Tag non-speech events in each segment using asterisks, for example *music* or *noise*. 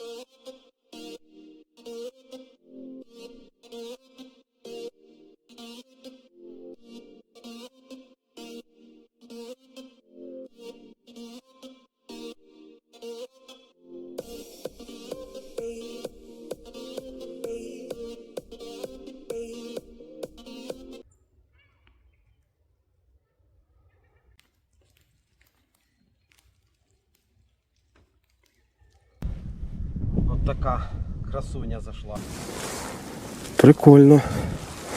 Oh, така красуня зайшла. Прикольно.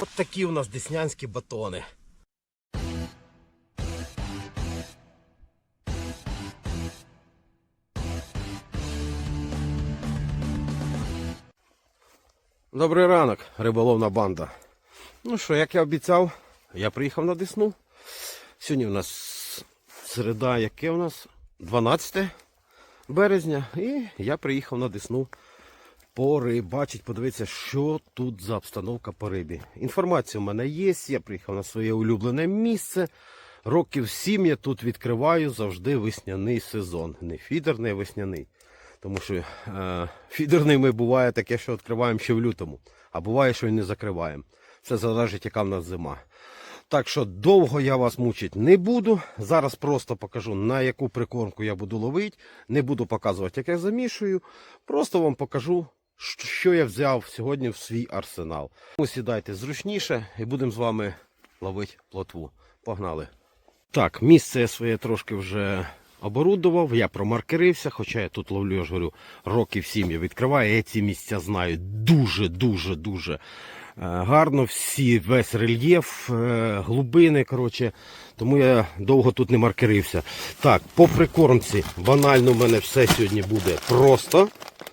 От такі у нас деснянські батони. Добрий ранок, риболовна банда. Ну що, як я обіцяв, я приїхав на Десну. Сьогодні у нас середа, яке у нас? 12 березня. І я приїхав на Десну порибачить, подивитися, що тут за обстановка по рибі. Інформація у мене є, я приїхав на своє улюблене місце. Років сім я тут відкриваю завжди весняний сезон. Не фідерний, а весняний. Тому що е, фідерний ми буває таке, що відкриваємо ще в лютому, а буває, що і не закриваємо. Це залежить, яка в нас зима. Так що довго я вас мучити не буду. Зараз просто покажу, на яку прикормку я буду ловити. Не буду показувати, як я замішую. Просто вам покажу, що я взяв сьогодні в свій арсенал. Тому сідайте зручніше і будемо з вами ловити плотву. Погнали. Так, місце я своє трошки вже оборудував, я промаркерився, хоча я тут ловлю, я ж говорю, років сім я відкриваю, я ці місця знаю дуже-дуже-дуже е, гарно. Всі, весь рельєф, е, глибини, коротше, тому я довго тут не маркерився. Так, по прикормці, банально в мене все сьогодні буде просто.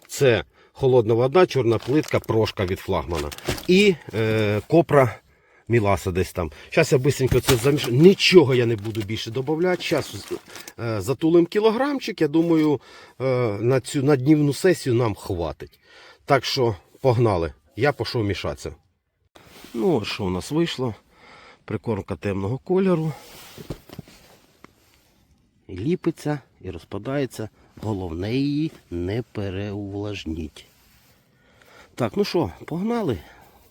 Це холодна вода, чорна плитка, прошка від флагмана. І е, копра Міласа десь там. Зараз я бисенько це замішу. Нічого я не буду більше додавати. Зараз е, затулим кілограмчик. Я думаю, е, на цю на днівну сесію нам хватить. Так що погнали. Я пішов мішатися. Ну, що у нас вийшло? Прикормка темного кольору. Ліпиться, і розпадається. Головне її не переувлажніть. Так, ну що, погнали.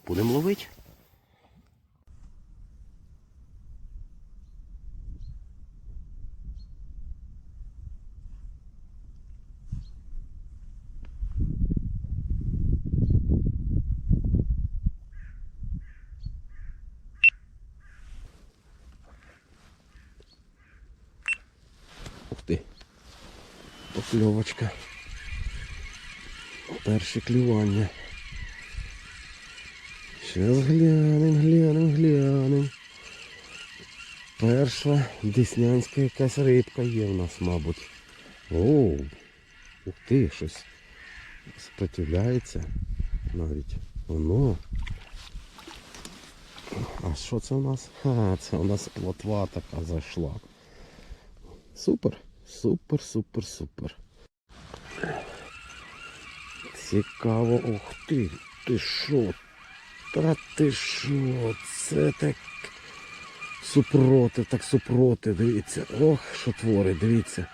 Будемо ловити. Ух. Покльовочка. Перше клювання. Щас глянем, глянем, глянем. Перша деснянська якась рибка є в нас, мабуть. Оу. Ух ти, щось спротивляється навіть. Воно. А що це у нас? А, це у нас плотва така зайшла. Супер, супер, супер, супер. Цікаво, ух ти, ти що? Та ти що? Це так супроти, так супроти, дивіться. Ох, що творить, дивіться.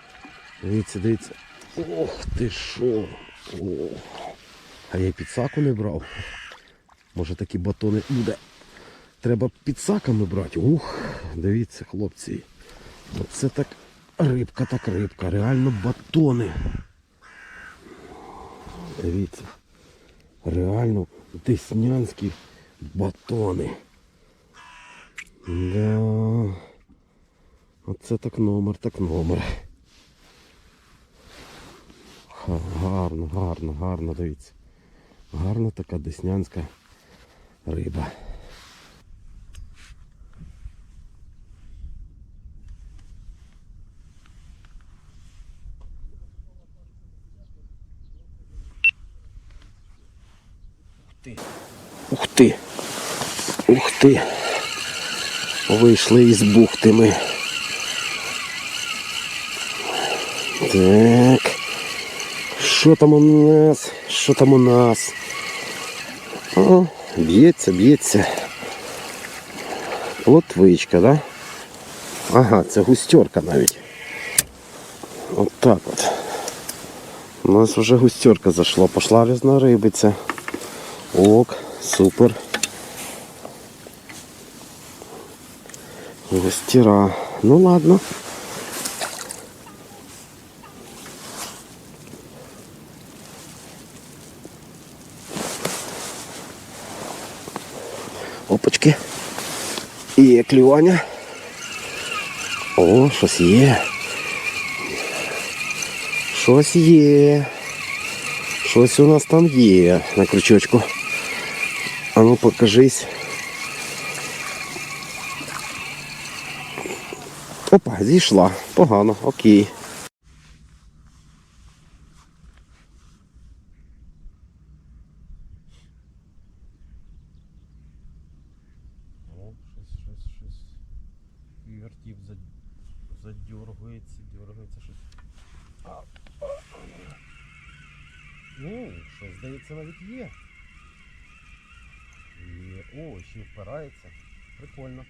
Дивіться, дивіться. Ох ти що. А я й підсаку не брав. Може такі батони буде. Треба підсаками брати. Ух, дивіться, хлопці. Оце так рибка, так рибка. Реально батони. Дивіться. Реально деснянські батони. Да. Оце так номер, так номер. Гарно, гарно, гарно, дивіться. Гарна така деснянська риба. Ух ти! Ух! Вийшли із бухти ми. Так. Що там у нас? Що там у нас? О, б'ється, б'ється. Плотвичка, да? Ага, це густерка навіть. От так от. У нас вже густерка зайшла, пошла різна рибиця. Ок, супер. Густіра. Ну ладно. Опачки. Є клювання. О, щось є. Щось є. Щось у нас там є на крючочку. А ну покажись. Опа, зійшла. Погано, окей. О, щось, щось, щось. Вертів задергується, дергається щось. Ну, щось, здається, навіть є. Є. О, ще впирається. Прикольно.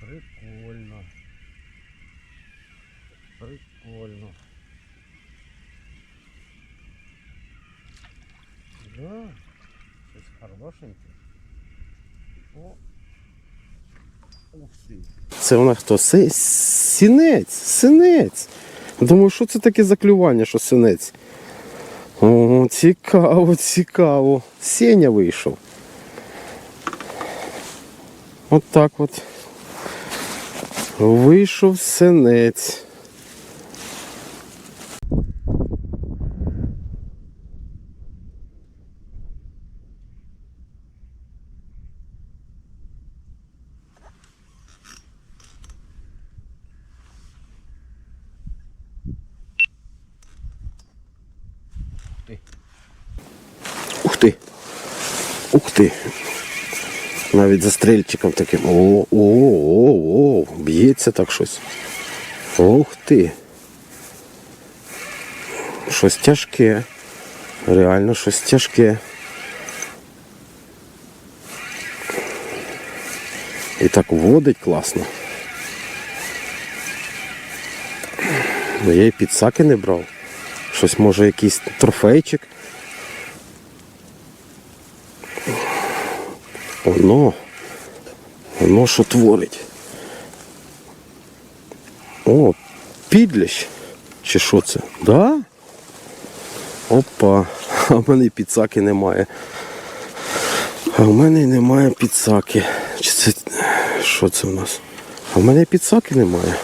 Прикольно. Прикольно. Да, щось хорошеньке. Ух ти. Це нас хто? Си- Сінець, синець. Думаю, що це таке за клювання, що синець? О, цікаво, цікаво. Сеня вийшов. От так от. Вийшов синець. Ух ти. Ух ти. Навіть за стрільчиком таким. О, о, о, о, б'ється так щось. Ух ти. Щось тяжке. Реально щось тяжке. І так водить класно. Я і підсаки не брав. Щось може якийсь трофейчик. Воно. Воно що творить. О, підлящ. Чи що це? Да? Опа. А в мене і підсаки немає. А в мене і немає підсаки. Чи це. Що це в нас? А в мене підсаки немає.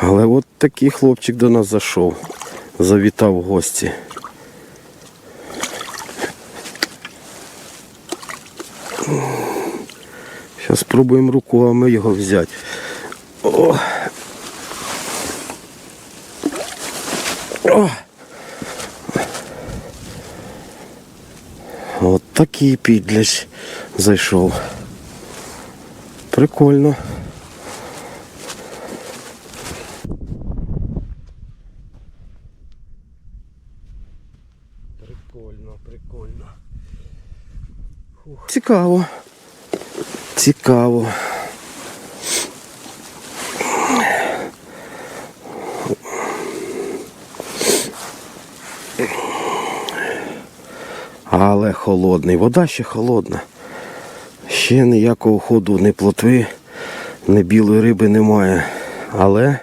Але от такий хлопчик до нас зайшов. Завітав в гості. Зараз спробуємо руками його взяти. О. О. От такий підляч зайшов. Прикольно. Прикольно, прикольно. Цікаво. Цікаво. Але холодний. Вода ще холодна. Ще ніякого ходу, ні плотви, ні білої риби немає. Але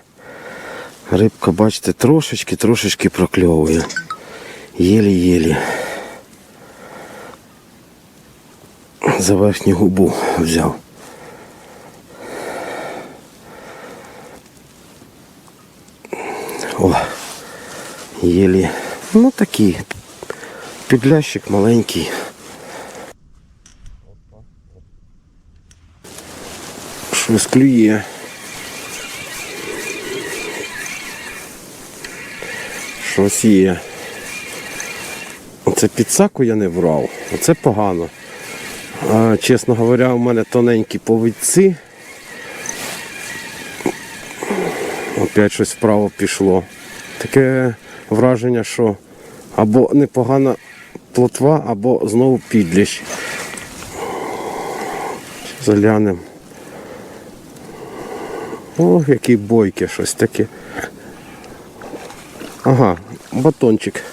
рибка, бачите, трошечки, трошечки прокльовує. Єлі-єлі. За верхню губу взяв. О, єлі. Ну такий. Підлящик маленький. Щось клює. Щось є. Оце підсаку я не брав. Оце погано. Чесно говоря, у мене тоненькі повідці. Опять щось вправо пішло. Таке враження, що або непогана плотва, або знову підліщ. Заглянемо. Ох, які бойки, щось таке. Ага, батончик.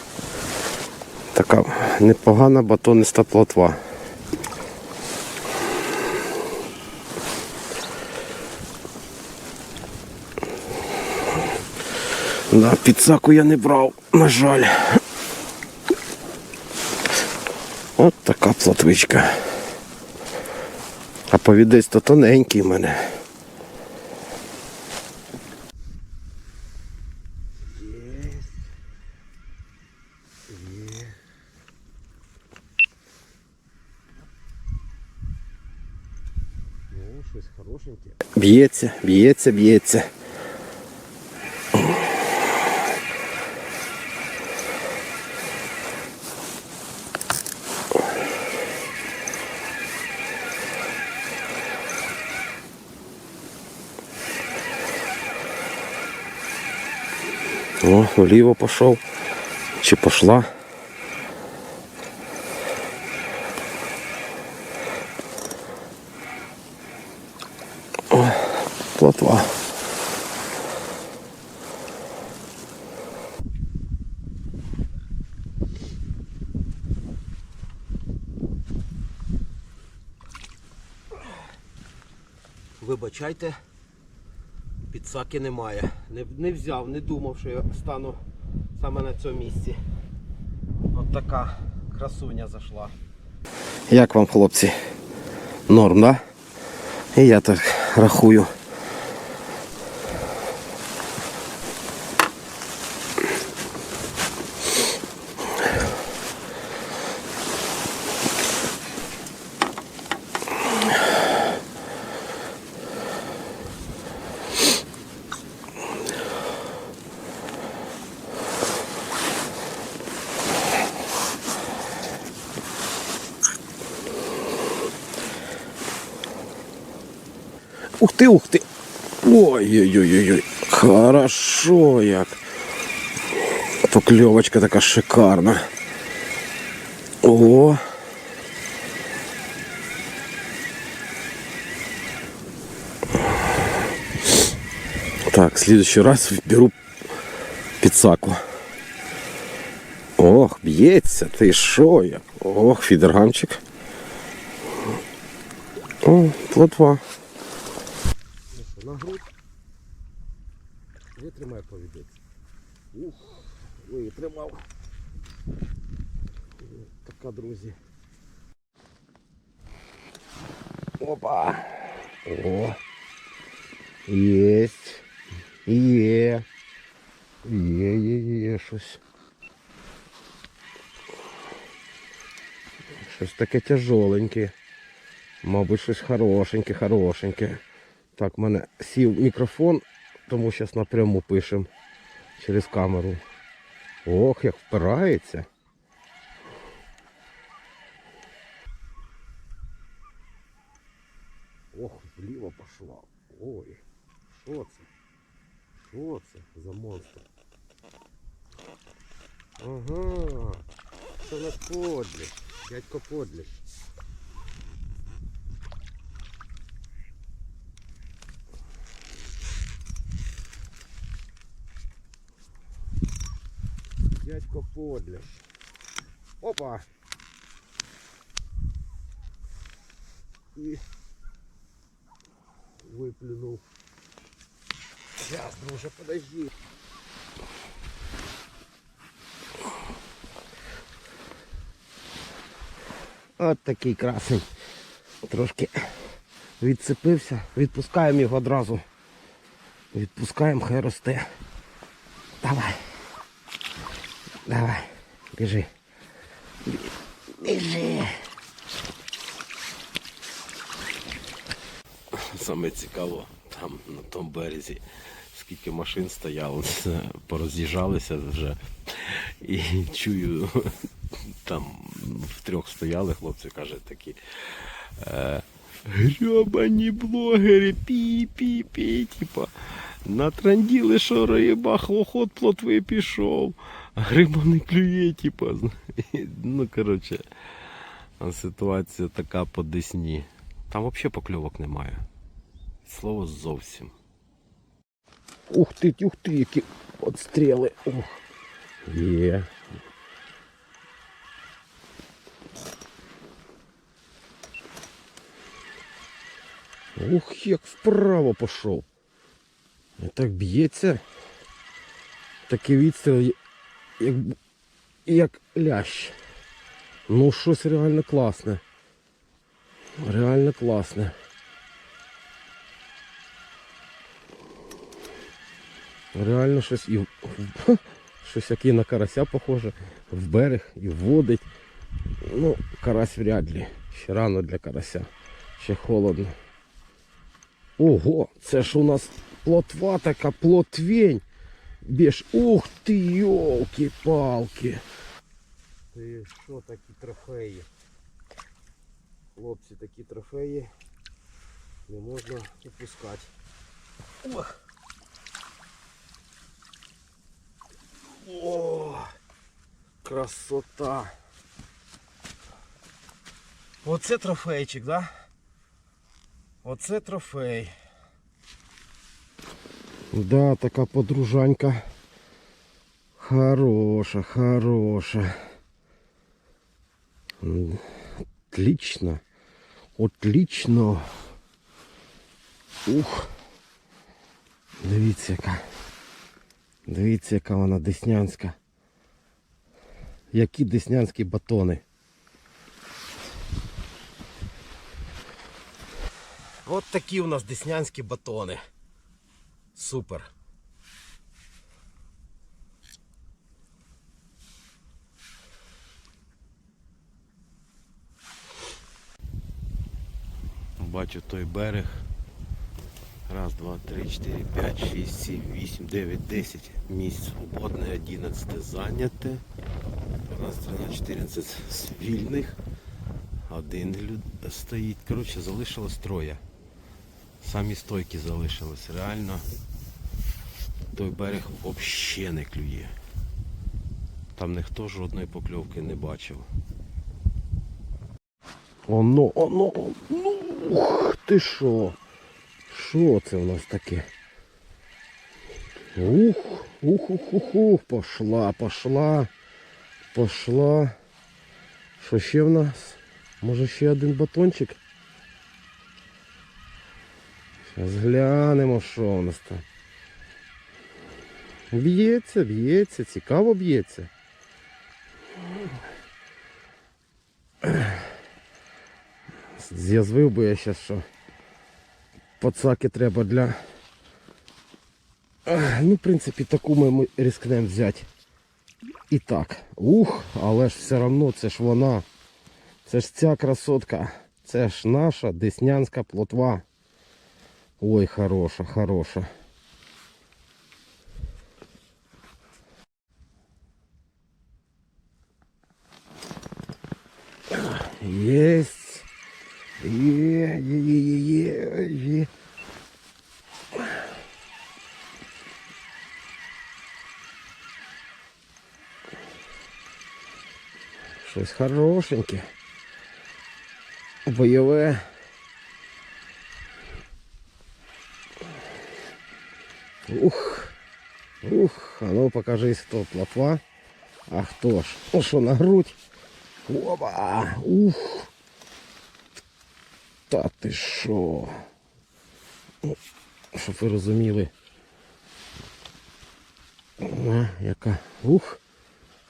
Така непогана батониста плотва. Да, підсаку я не брав, на жаль. От така плотвичка. А повідець то тоненький в мене. Ну. Б'ється, б'ється, б'ється. Вліво пішов. Чи пішла? Плотва. Вибачайте, підсаки немає. Не, не взяв, не думав, що я стану саме на цьому місці. От така красуня зайшла. Як вам, хлопці? Норм, да? І я так рахую. Ух ти, ух ти. Ой-ой-ой-ой. Хорошо як. Покльовочка така шикарна. О. Так, в следующий раз беру підсаку. Ох, б'ється, ти що як? Ох, фідергамчик. О, плотва. На грудь. Витримай повідець. Ух, витримав. Така, друзі. Опа. О. Єсть. Є. Є, є, є щось. Щось таке тяжоленьке. Мабуть, щось хорошеньке, хорошеньке. Так, в мене сів мікрофон, тому зараз напряму пишемо через камеру. Ох, як впирається. Ох, вліво пішла. Ой, що це? Що це за монстр? Ага, це наш подлік, дядько подлік. Подлік. Опа! І выплюнул. Сейчас, друже, подожди. От такий красень. Трошки відцепився. Відпускаємо його одразу. Відпускаємо, хай росте. Давай. Давай. Біжи. Бі- Біжи. Саме цікаво, там на тому березі, скільки машин стояло, *laughs* пороз'їжджалися вже. І чую, *laughs* там в трьох стояли хлопці, каже такі. Е, Грьобані блогери, пі-пі-пі, типа. Натранділи, що риба, хлохот плотви пішов, риба не клює, типа. *laughs* Ну, коротше, ситуація така по Десні. Там взагалі покльовок немає. Слово зовсім. Ух ти, ух ти, які отстріли. Ух. Є. Ух, як вправо пішов. Так б'ється. Такий відстріл, як, як лящ. Ну, щось реально класне. Реально класне. Реально щось і *laughs* щось як і на карася похоже. В берег і водить. Ну, карась вряд ли. Ще рано для карася. Ще холодно. Ого, це ж у нас плотва така, плотвень. Бєш, ух ти, йолки-палки. Ти що такі трофеї? Хлопці, такі трофеї не можна упускати. Ох. О, красота. Оце трофейчик, да? Оце трофей. Да, така подружанька. Хороша, хороша. Отлично. Отлично. Ух. Дивіться яка. Дивіться, яка вона деснянська. Які деснянські батони. От такі у нас деснянські батони. Супер. Бачу той берег. Раз, два, три, чотири, п'ять, шість, сім, вісім, дев'ять, десять. Місць свободне, одинадцяте зайняте. Раз, тринадцять, чотирнадцять вільних. Один люд стоїть. Коротше, залишилось троє. Самі стойки залишились. Реально той берег взагалі не клює. Там ніхто жодної покльовки не бачив. Оно, оно, ну, ух ти що? Що це у нас таке? Ух, ух, ух, ух, ух, пошла, пошла, пошла. Що ще в нас? Може ще один батончик? Зараз глянемо, що у нас там. Б'ється, б'ється, цікаво б'ється. З'язвив би я зараз, що пацаки треба для. Ну, в принципі, таку ми, рискнемо взяти. І так. Ух, але ж все одно це ж вона. Це ж ця красотка. Це ж наша деснянська плотва. Ой, хороша, хороша. Есть. Є, є, є, є, є, є. Щось хорошеньке. Бойове. Ух. Ух, а ну покажись, хто плотва. А хто ж? Ну що на грудь? Опа! Ух! Та ти що? Ну, Щоб ви розуміли. А, яка. Ух!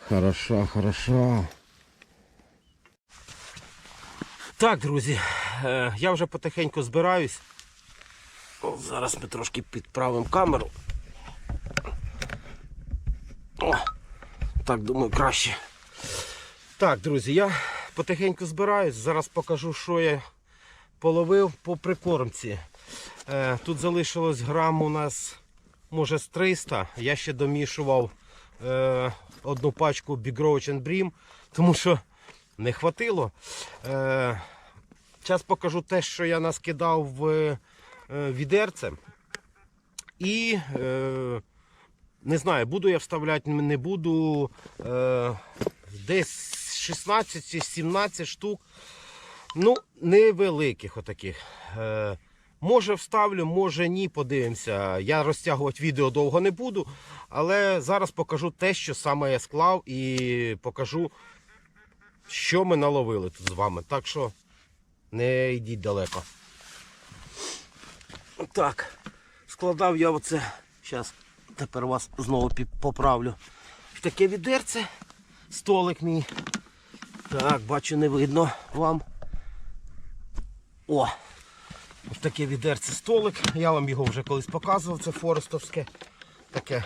Хороша, хороша. Так, друзі, е, я вже потихеньку збираюсь. Зараз ми трошки підправимо камеру. О, так, думаю, краще. Так, друзі, я потихеньку збираюсь. Зараз покажу, що я половив по прикормці. Е, тут залишилось грам у нас, може, з 300. Я ще домішував е, одну пачку Big Roach and Bream, тому що не хватило. Е, Зараз покажу те, що я наскидав в е, відерце. І е, не знаю, буду я вставляти, не буду. Десь 16-17 штук. Ну, невеликих отаких. Е, Може вставлю, може ні, подивимося. Я розтягувати відео довго не буду, але зараз покажу те, що саме я склав, і покажу, що ми наловили тут з вами. Так що не йдіть далеко. Так, складав я оце. Зараз тепер вас знову поправлю. В таке відерце. Столик мій. Так, бачу, не видно вам. О! Ось таке відерце столик. Я вам його вже колись показував, це форестовське таке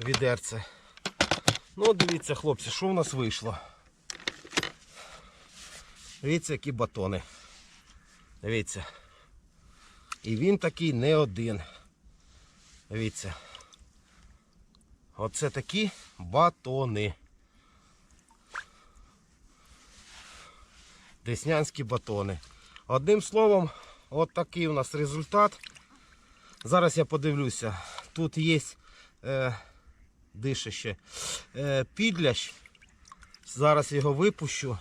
відерце. Ну, дивіться, хлопці, що в нас вийшло. Дивіться, які батони. Дивіться. І він такий не один. Дивіться. Оце такі батони. Деснянські батони. Одним словом, от такий у нас результат. Зараз я подивлюся. Тут є е, дише ще е, підлящ. Зараз його випущу.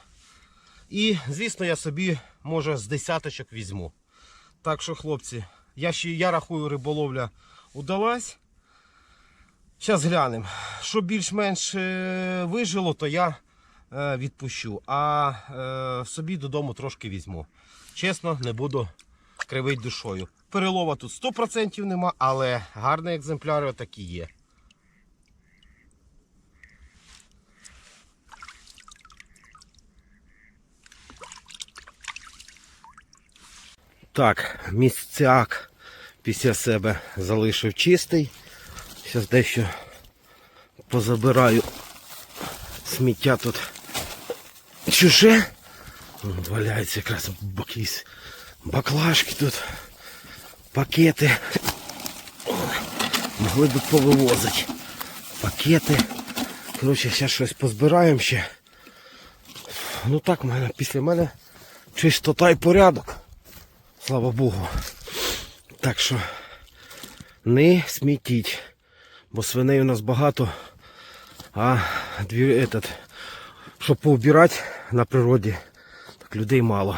І, звісно, я собі, може, з десяточок візьму. Так що, хлопці, я, ще, я рахую, риболовля удалась. Зараз глянемо. Що більш-менш е, вижило, то я е, відпущу. А е, собі додому трошки візьму. Чесно, не буду кривити душою. Перелова тут 100% нема, але гарні екземпляри такі є. Так, місцяк після себе залишив чистий. Зараз дещо позабираю сміття тут чуже. Валяється якраз якісь баклажки тут, пакети. Могли б повивозити. Пакети. Коротше, зараз щось позбираємо ще. Ну так, мене, після мене чистота і порядок. Слава Богу. Так що не смітіть. Бо свиней у нас багато, а дві, этот, щоб поубирати на природі, так людей мало.